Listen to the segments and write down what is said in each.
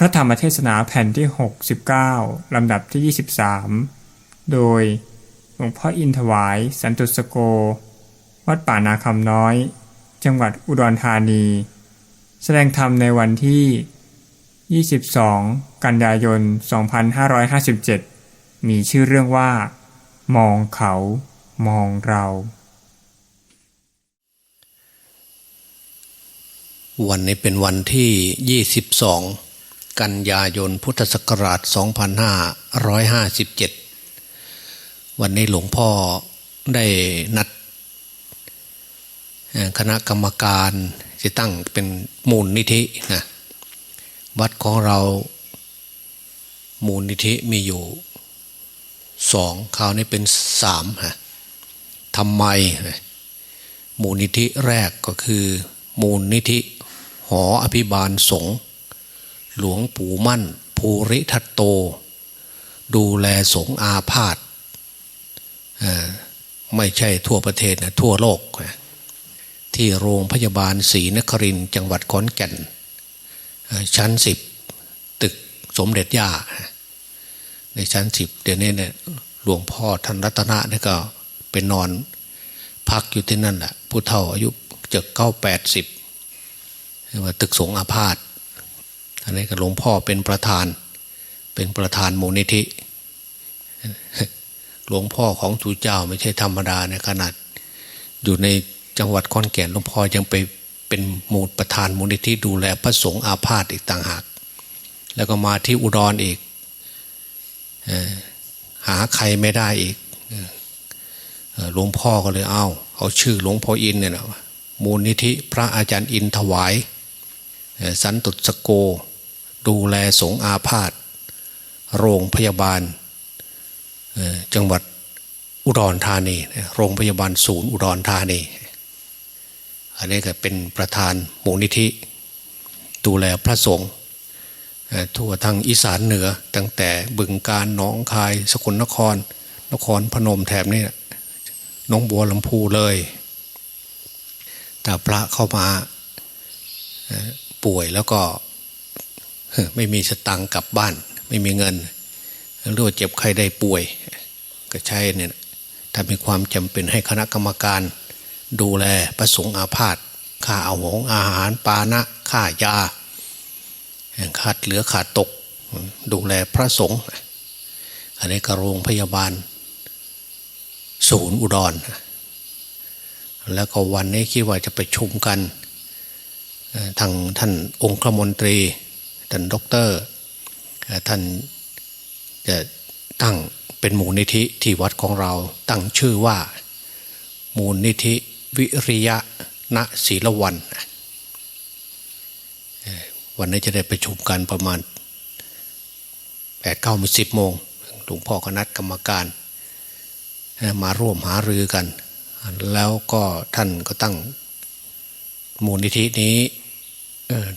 พระธรรมเทศนาแผ่นที่ 69 ลำดับที่ 23 โดยหลวงพ่ออินถวาย สันตุสโก วัดป่านาคำน้อย จังหวัดอุดรธานี แสดงธรรมในวันที่ 22 กันยายน 2557 มีชื่อเรื่องว่า มองเขามองเรา วันนี้เป็นวันที่ 22 กันยายนพุทธศักราช 2557 วันนี้หลวงพ่อได้นัดคณะกรรมการจะตั้งเป็นมูลนิธินะวัดของเรามูลนิธิมีอยู่สองคราวนี้เป็นสามฮะทำไม มูลนิธิแรกก็คือ มูลนิธิหออภิบาลสงฆ์ หลวงปู่มั่น ภูริทัตโต ดูแลสงฆ์อาพาธไม่ใช่ทั่วประเทศนะทั่วโลกนะที่โรงพยาบาลศรีนครินจังหวัดขอนแก่น ชั้นสิบตึกสมเด็จย่า ในชั้นสิบเดี๋ยวนี้เนี่ยหลวงพ่อท่านรัตนะเนี่ยก็เป็นนอนพักอยู่ที่นั่นแหละผู้เฒ่าอายุเจ็ดเก้าแปดสิบว่าตึกสงฆ์อาพาธ อันนี้ก็หลวงพ่อเป็นประธาน เป็นประธานมูลนิธิ หลวงพ่อของจูเจ้า ไม่ใช่ธรรมดาในขนาด อยู่ในจังหวัดขอนแก่นหลวงพ่อยังไปเป็นมูลประธานมูลนิธิดูแลพระสงฆ์อาพาธอีกต่างหาก แล้วก็มาที่อุดรออีกหาใครไม่ได้อีกหลวงพ่อก็เลยเอาเอาชื่อหลวงพ่ออินเนี่ยนะมูลนิธิพระอาจารย์อินถวาย สันตุสโก ดูแลสงอาพาธโรงพยาบาลจังหวัดอุดรธานี โรงพยาบาลศูนย์อุดรธานี อันนี้ก็เป็นประธานมูลนิธิ ดูแลพระสงฆ์ทั่วทางอีสานเหนือตั้งแต่บึงการหนองคาย สกลนคร นครพนมแถบนี้หน้องบัวลำพูเลยถ้าพระเข้ามาป่วยแล้วก็ ไม่มีสตังค์กลับบ้าน ไม่มีเงินหรือว่าเจ็บใครได้ป่วย ก็ใช้เนี่ยถ้ามีความจำเป็นให้คณะกรรมการ ดูแลประสงค์อาพาธค่าเอาหงอาหารปานะค่ายาขาดเหลือขาดตก ดูแลพระสงฆ์อันนี้ก็โรงพยาบาล ศูนย์อุดร แล้วก็วันนี้คิดว่าจะไปชุมกัน ทางท่านองคมนตรี ท่านด็อกเตอร์ท่านจะตั้งเป็นมูลนิธิที่วัดของเราตั้งชื่อว่า มูลนิธิวิริยะณศีลวัน วันนี้จะได้ประชุมกันประมาณแปดเก้าสิบโมงหลวงพ่อก็นัดกรรมการ มาร่วมหารือกัน แล้วก็ท่านก็ตั้งมูลนิธินี้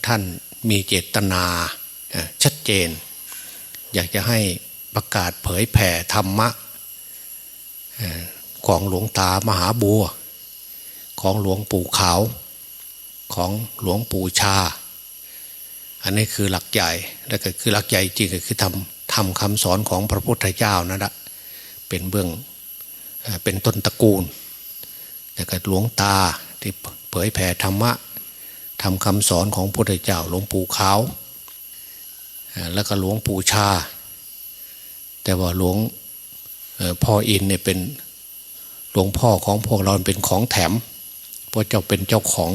ท่าน มีเจตนาชัดเจน อยากจะให้ประกาศเผยแผ่ธรรมะของหลวงตามหาบัว ของหลวงปู่ขาว ของหลวงปู่ชา อันนี้คือหลักใหญ่แล้วก็คือหลักใหญ่จริงก็คือทำทำคำสอนของพระพุทธเจ้านั่นแหละเป็นเบื้องเอ่อเป็นต้นตระกูลแต่ก็หลวงตาที่เผยแผ่ธรรมะ ทำคำสอนของพระพุทธเจ้าหลวงปู่ขาว แล้วก็หลวงปู่ชา แต่ว่าหลวงพ่ออินเนี่ยเป็นหลวงพ่อของพวกเราเป็นของแถมพระเจ้าเป็นเจ้าของ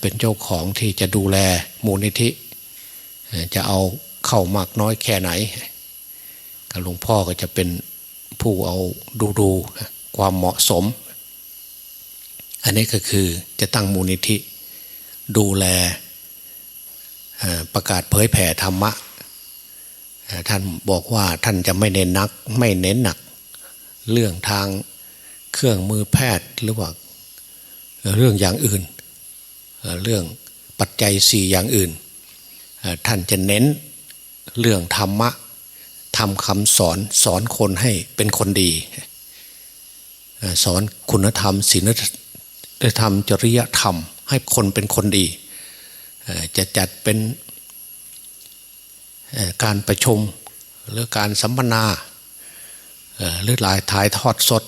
เป็นเจ้าของที่จะดูแลมูลนิธิ จะเอาเข้ามากน้อยแค่ไหนกับหลวงพ่อก็จะเป็นผู้เอาดูดูความเหมาะสม อันนี้ก็คือจะตั้งมูลนิธิ ดูแลประกาศเผยแผ่ธรรมะท่านบอกว่าท่านจะไม่เน้นนักไม่เน้นหนัก เรื่องทางเครื่องมือแพทย์หรือว่าเรื่องอย่างอื่น เรื่องปัจจัยสี่อย่างอื่น ท่านจะเน้นเรื่องธรรมะทำคำสอนสอนคนให้เป็นคนดี สอนคุณธรรมศีลธรรมจริยธรรม ให้คนเป็นคนดี จะจัดเป็นการประชุมหรือการสัมมนาหรือหลายถ่ายทอดสด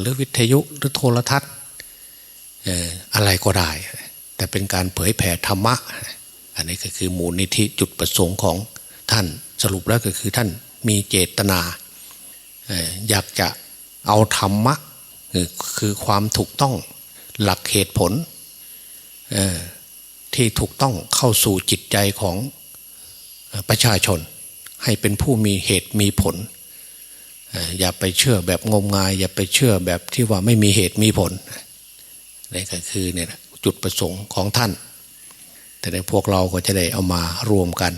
หรือวิทยุหรือโทรทัศน์อะไรก็ได้ แต่เป็นการเผยแผ่ธรรมะ อันนี้ก็คือมูลนิธิจุดประสงค์ของท่านสรุปแล้วก็คือท่านมีเจตนา อยากจะเอาธรรมะคือความถูกต้องหลักเหตุผล ที่ถูกต้องเข้าสู่จิตใจของประชาชน ให้เป็นผู้มีเหตุมีผล อย่าไปเชื่อแบบงมงาย อย่าไปเชื่อแบบที่ว่าไม่มีเหตุมีผลนี่ก็คือเนี่ยจุดประสงค์ของท่าน แต่ในพวกเราก็จะได้เอามารวมกัน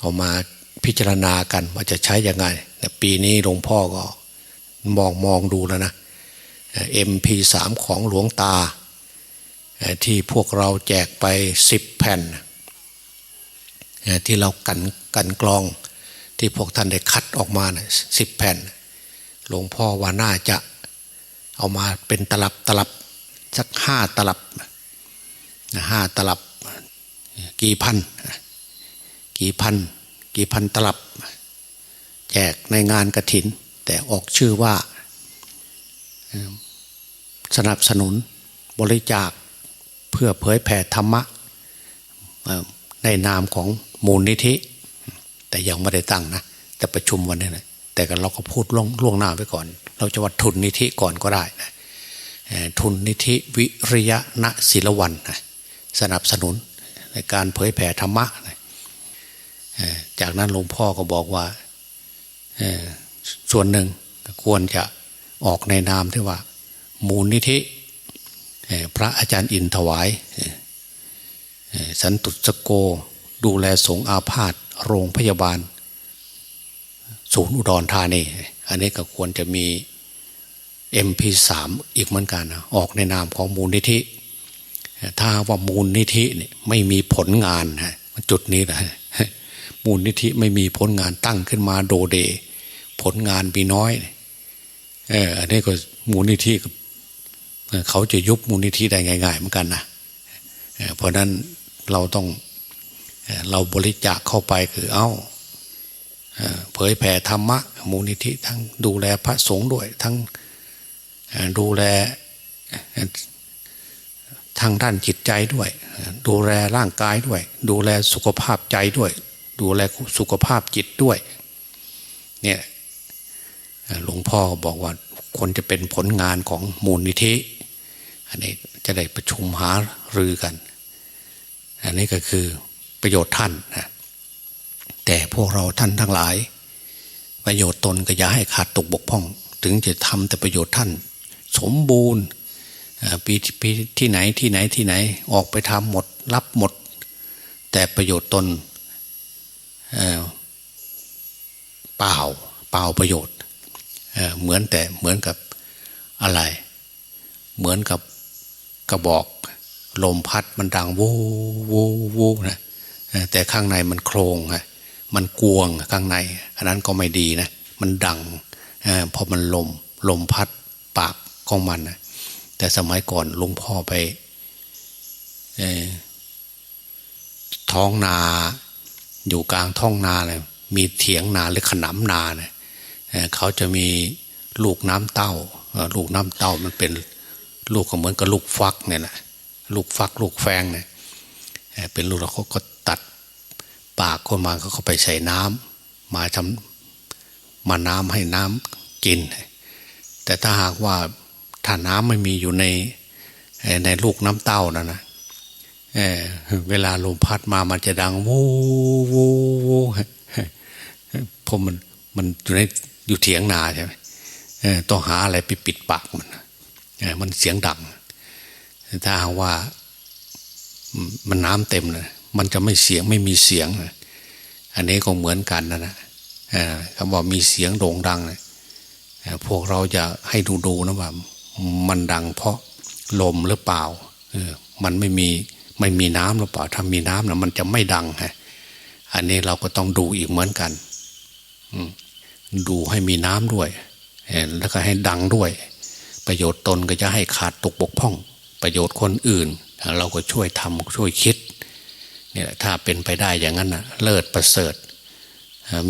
เอามาพิจารณากันว่าจะใช้ยังไงแต่ปีนี้หลวงพ่อก็มองมองดูแล้วนะเอ็มพีสามของหลวงตา ที่พวกเราแจกไปสิบแผ่น ที่เรากันกันกรองที่พวกท่านได้คัดออกมาสิบแผ่น หลวงพ่อว่าน่าจะเอามาเป็นตลับตลับสักห้าตลับห้าตลับกี่พัน กี่พัน กี่พันตลับ แจกในงานกระถิน แต่ออกชื่อว่าสนับสนุนบริจาค เพื่อเผยแผ่ธรรมะในนามของมูลนิธิ แต่ยังไม่ได้ตั้งนะจะประชุมวันนี้นะแต่กันเราก็พูดล่วงล่วงหน้าไว้ก่อน เราจะวัดทุนนิธิก่อนก็ได้นะทุนนิธิวิริยะณศิลวันนะสนับสนุนในการเผยแผ่ธรรมะนะจากนั้นหลวงพ่อก็บอกว่าส่วนหนึ่งควรจะออกในนามที่ว่า มูลนิธิ พระอาจารย์อินถวาย สันตุสโกดูแลสงฆ์อาพาธโรงพยาบาล ศูนย์อุดรธานีอันนี้ก็ควรจะมี MP3 อีกเหมือนกันนะออกในนามของมูลนิธิ ถ้าว่ามูลนิธิเนี่ยไม่มีผลงานนะจุดนี้นะมูลนิธิไม่มีผลงานตั้งขึ้นมาโดเด ผลงานมีน้อย เอออันนี้ก็มูลนิธิก็ เขาจะยุบมูลนิธิได้ง่ายๆเหมือนกันนะเพราะนั้นเราต้องเราบริจาคเข้าไปคือเอาเอ่อเผยแผ่ธรรมะ มูลนิธิทั้งดูแลพระสงฆ์ด้วย ทั้งดูแลทางด้านจิตใจด้วย ดูแลร่างกายด้วย ดูแลสุขภาพใจด้วย ดูแลสุขภาพจิตด้วยเนี่ยหลวงพ่อบอกว่าคนจะเป็นผลงานของมูลนิธิ อันนี้จะได้ประชุมหารือกัน อันนี้ก็คือประโยชน์ท่านนะแต่พวกเราท่านทั้งหลาย ประโยชน์ตนก็อย่าให้ขาดตกบกพร่อง ถึงจะทำแต่ประโยชน์ท่าน สมบูรณ์ปีปีที่ไหนที่ไหนที่ไหนออกไปทำหมด รับหมด แต่ประโยชน์ตนเปล่าเปล่าประโยชน์เหมือนแต่เหมือนกับอะไร เหมือนกับ กระบอก ลมพัดมันดังวูวูวูนะแต่ข้างในมันโครงฮะมันกวงข้างใน อันนั้นก็ไม่ดีนะมันดังเอพอมันลมลมพัดปากของมันนะแต่สมัยก่อนลุงพ่อไปอท้องนา อยู่กลางท้องนาเลยมีเถียงนาหรือขนำนาเนี่ยเขาจะมีลูกน้ำเต้า ลูกน้ำเต้ามันเป็น ลูกก็เหมือนกับลูกฟักเนี่ยนะลูกฟักลูกแฟงเนี่ยเป็นลูกเขาก็ตัดปากคนมาเขาก็ไปใส่น้ำมาทำมาน้ำให้น้ำกิน แต่ถ้าหากว่าถ้าน้ำไม่มีอยู่ในในลูกน้ำเต้านั่นะเเวลาลมพัดมามันจะดังวูวูวูพราะมันมันอยู่ในอยู่เถียงนาใช่ไหมต้องหาอะไรไปปิดปากมัน มันเสียงดัง ถ้าว่ามันน้ำเต็มเลยมันจะไม่เสียงไม่มีเสียง อันนี้ก็เหมือนกันนะนะคำว่ามีเสียงโด่งดังนี่ยเอ่อพวกเราจะให้ดูดูนะว่า มันดังเพราะลมหรือเปล่าออมันไม่มีไม่มีน้ำหรือเปล่า ถ้ามีน้ำนะมันจะไม่ดังฮะอันนี้เราก็ต้องดูอีกเหมือนกันอดูให้มีน้ำด้วยแล้วก็ให้ดังด้วย ประโยชน์ตนก็จะให้ขาดตกบกพร่อง ประโยชน์คนอื่น เราก็ช่วยทำช่วยคิดเนี่ยถ้าเป็นไปได้อย่างนั้นนะเลิศประเสริฐ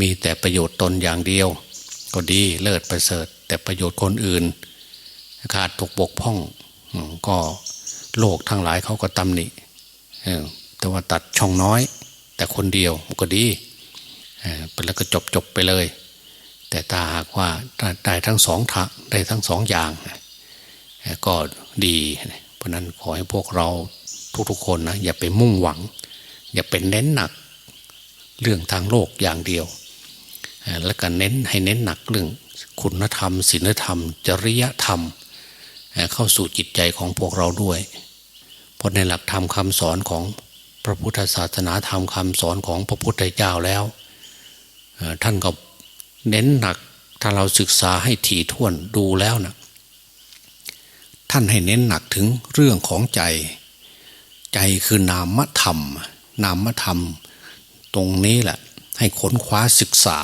มีแต่ประโยชน์ตนอย่างเดียว ก็ดีเลิศประเสริฐ แต่ประโยชน์คนอื่น ขาดตกบกพร่อง ก็โลกทั้งหลายเขาก็ตำหนิแต่ว่าตัดช่องน้อย แต่คนเดียวก็ดีไปแล้วก็จบจบไปเลย แต่ถ้าหากว่าได้ทั้งสองทางได้ทั้งสองอย่างเก็ดี เพราะนั้นขอให้พวกเราทุกๆคนนะอย่าไปมุ่งหวัง อย่าเป็นเน้นหนักเรื่องทางโลกอย่างเดียว แล้วก็เน้นให้เน้นหนักเรื่องคุณธรรมศีลธรรม จริยธรรม เข้าสู่จิตใจของพวกเราด้วยเพราะในหลักธรรมคำสอนของพระพุทธศาสนาธรรมคำสอนของพระพุทธเจ้าแล้ว ท่านก็เน้นหนักถ้าเราศึกษาให้ถี่ถ้วนดูแล้วนะ ท่านให้เน้นหนักถึงเรื่องของใจ ใจคือนามธรรม นามธรรม ตรงนี้แหละ ให้ค้นคว้าศึกษา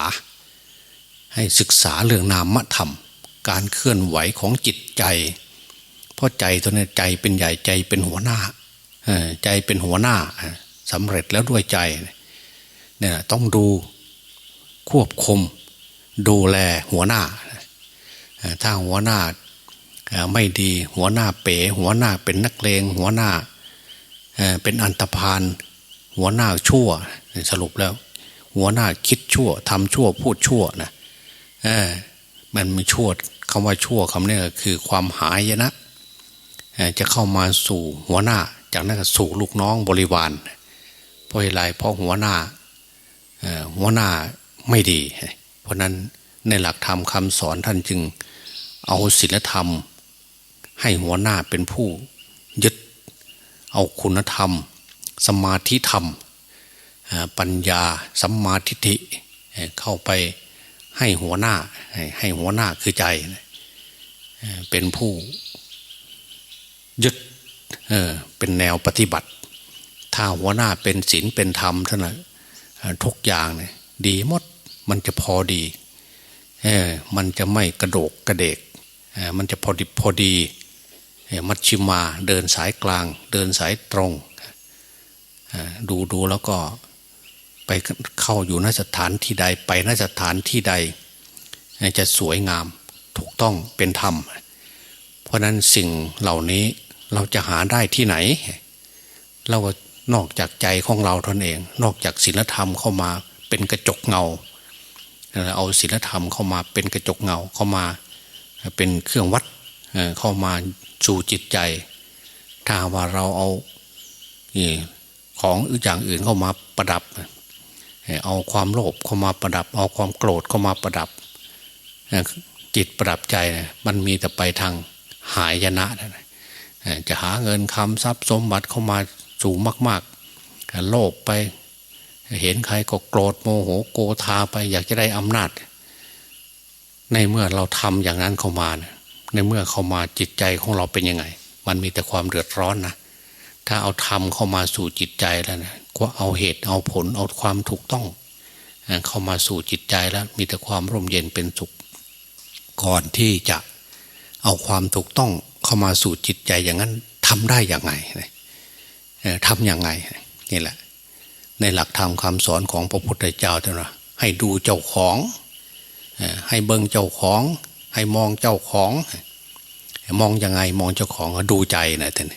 ให้ศึกษาเรื่องนามธรรม การเคลื่อนไหวของจิตใจ เพราะใจตัวนี้ใจเป็นใหญ่ใจเป็นหัวหน้าใจเป็นหัวหน้าสำเร็จแล้วด้วยใจเนี่ยต้องดูควบคุมดูแลหัวหน้า ถ้าหัวหน้า ไม่ดีหัวหน้าเป๋หัวหน้าเป็นนักเลงหัวหน้าเป็นอันตพานหัวหน้าชั่วสรุปแล้ว หัวหน้าคิดชั่วทำชั่วพูดชั่วนะมันมีชั่วคำว่าชั่วคำนี้ก็คือความหายนะจะเข้ามาสู่หัวหน้า จากนั้นก็สู่ลูกน้องบริวารเพราะอะไรเพราะหัวหน้าหัวหน้าไม่ดี เพราะนั้นในหลักธรรมคำสอนท่านจึงเอาศีลธรรม ให้หัวหน้าเป็นผู้ยึดเอาคุณธรรม สมาธิธรรม ปัญญาสัมมาทิฏฐิเข้าไปให้หัวหน้าให้ให้หัวหน้าคือใจ เป็นผู้ยึดเเป็นแนวปฏิบัติ ถ้าหัวหน้าเป็นศีลเป็นธรรมเท่านั้นทุกอย่างเนี่ยดีหมดมันจะพอดีเออมันจะไม่กระโดกกระเดกเออมันจะพอดีพอดีเมัชชิมาเดินสายกลาง เดินสายตรง ดูดูแล้วก็ไปเข้าอยู่นสถานที่ใดไปนสถานที่ใด จะสวยงามถูกต้องเป็นธรรม เพราะฉะนั้นสิ่งเหล่านี้เราจะหาได้ที่ไหน เราก็นอกจากใจของเราตนเอง นอกจากศีลธรรมเข้ามาเป็นกระจกเงา เอาศีลธรรมเข้ามาเป็นกระจกเงาเข้ามา เป็นเครื่องวัด เข้ามาสู่จิตใจ ถ้าว่าเราเอาของอย่างอื่นเข้ามาประดับ เอาความโลภเข้ามาประดับ เอาความโกรธเข้ามาประดับ จิตประดับใจนมันมีแต่ไปทางหายนะนะจะหาเงินคำทรัพย์สมบัติเข้ามาสูงมาก ๆ โลภไปเห็นใครก็โกรธโมโหโกธาไปอยากจะได้อำนาจ ในเมื่อเราทำอย่างนั้นเข้ามานะ ในเมื่อเข้ามาจิตใจของเราเป็นยังไง มันมีแต่ความเดือดร้อนนะถ้าเอาธรรมเข้ามาสู่จิตใจแล้วนะก็เอาเหตุเอาผลเอาความถูกต้อง เข้ามาสู่จิตใจแล้วมีแต่ความร่มเย็นเป็นสุข ก่อนที่จะเอาความถูกต้องเข้ามาสู่จิตใจอย่างนั้นทำได้อย่างไงเอ่อทำอย่างไงนี่แหละ ในหลักธรรมคำสอนของพระพุทธเจ้าเท่านะให้ดูเจ้าของให้เบิ่งเจ้าของ ให้มองเจ้าของ มองยังไงมองเจ้าของดูใจนะท่าน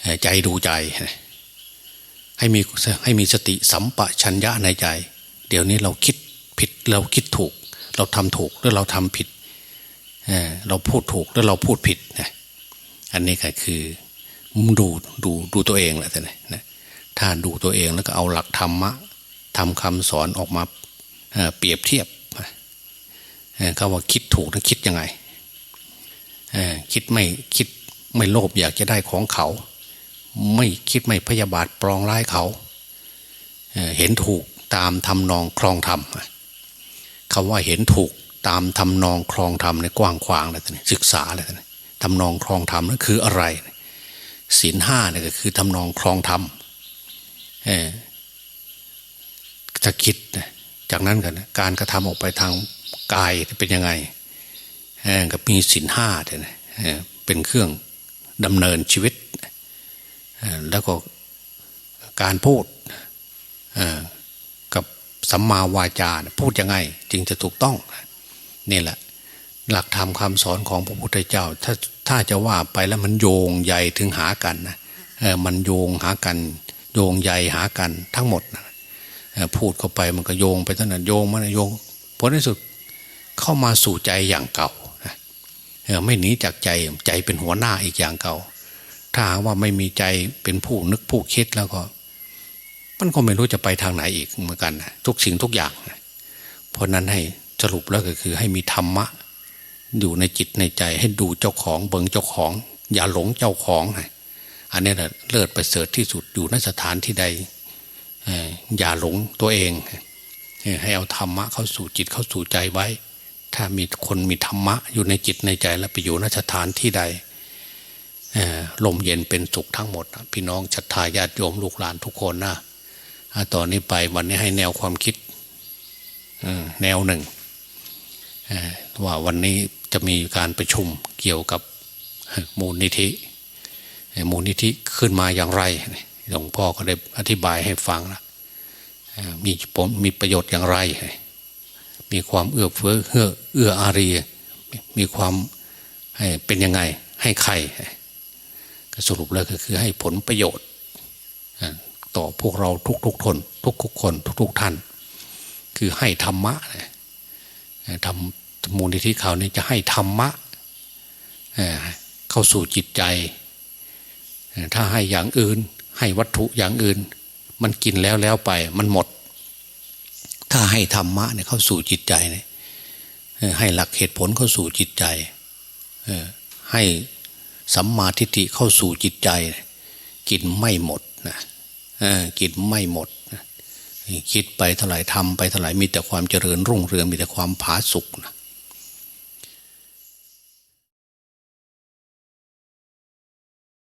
เอ่อใจดูใจ ให้มีให้มีสติสัมปชัญญะในใจ เดี๋ยวนี้เราคิดผิดเราคิดถูก เราทำถูกหรือเราทำผิดเราพูดถูกหรือเราพูดผิดนะอันนี้ก็คือดูดูดูตัวเองแหละท่านนะถ้าดูตัวเองแล้วก็เอาหลักธรรมะทำคำสอนออกมาเปรียบเทียบ เขาว่าคิดถูกนะคิดยังไงคิดไม่คิดไม่โลภอยากจะได้ของเขา ไม่คิดไม่พยาบาทปรองร้ายเขาเเห็นถูกตามทำนองคลองธรรมคำว่าเห็นถูกตามทำนองคลองธรรมในกว้างขวางเลยท่านศึกษาเลยท่านทำนองคลองธรรมนั่นคืออะไรศีลห้าเนี่ยก็คือทำนองคลองธรรมจะคิดจากนั้นกันการกระทำออกไปทาง กายเป็นยังไงกับมีศีลห้าเนี่ยนะเป็นเครื่องดำเนินชีวิต แล้วก็การพูดกับสัมมาวาจาพูดยังไง จึงจะถูกต้องนี่แหละ หลักธรรมคำสอนของพระพุทธเจ้า ถ้าถ้าจะว่าไปแล้วมันโยงใยถึงหากันนะมันโยงหากัน โยงใยหากันทั้งหมดพูดเข้าไปมันก็โยงไปตั้งแต่โยงมันโยงผลที่สุด เข้ามาสู่ใจอย่างเก่าเออไม่หนีจากใจใจเป็นหัวหน้าอีกอย่างเก่า ถ้าหากว่าไม่มีใจเป็นผู้นึกผู้คิดแล้วก็ มันก็ไม่รู้จะไปทางไหนอีกเหมือนกันนะทุกสิ่งทุกอย่างนะเพราะนั้นให้สรุปแล้วก็คือให้มีธรรมะ อยู่ในจิตในใจให้ดูเจ้าของเบิงเจ้าของ อย่าหลงเจ้าของนะอันนี้แหละเลิศประเสริฐที่สุดอยู่ในสถานที่ใดอย่าหลงตัวเอง ให้เอาธรรมะเข้าสู่จิตเข้าสู่ใจไว้ ถ้ามีคนมีธรรมะอยู่ในจิตในใจแล้วไปอยู่นสถานที่ใดลมเย็นเป็นสุขทั้งหมด พี่น้องศรัทาญาติโยมลูกหลานทุกคนนะอ่อนนี้ไปวันนี้ให้แนวความคิดแนวหนึ่งว่าวันนี้จะมีการประชุมเกี่ยวกับมูลนิธิ มูลนิธิขึ้นมาอย่างไรหลวงพ่อก็ได้อธิบายให้ฟังแล้วมีผลมีประโยชน์อย่างไร มีความเอื้อเฟื้อเอื้อเอื้ออารี มีความเป็นยังไงให้ใครก็สรุปแล้วก็คือให้ผลประโยชน์ ต่อพวกเราทุกๆทนทุกๆคนทุกๆท่าน คือให้ธรรมะทำมูลนิธิเขานี่จะให้ธรรมะเข้าสู่จิตใจ ถ้าให้อย่างอื่น ให้วัตถุอย่างอื่น มันกินแล้วแล้วไปมันหมด ถ้าให้ธรรมะเนี่ยเข้าสู่จิตใจเนี่ยให้หลักเหตุผลเข้าสู่จิตใจให้สัมมาทิฏฐิเข้าสู่จิตใจกินไม่หมดนะกินไม่หมดคิดไปเท่าไหร่ทำไปเท่าไหร่มีแต่ความเจริญรุ่งเรืองมีแต่ความผาสุกนะ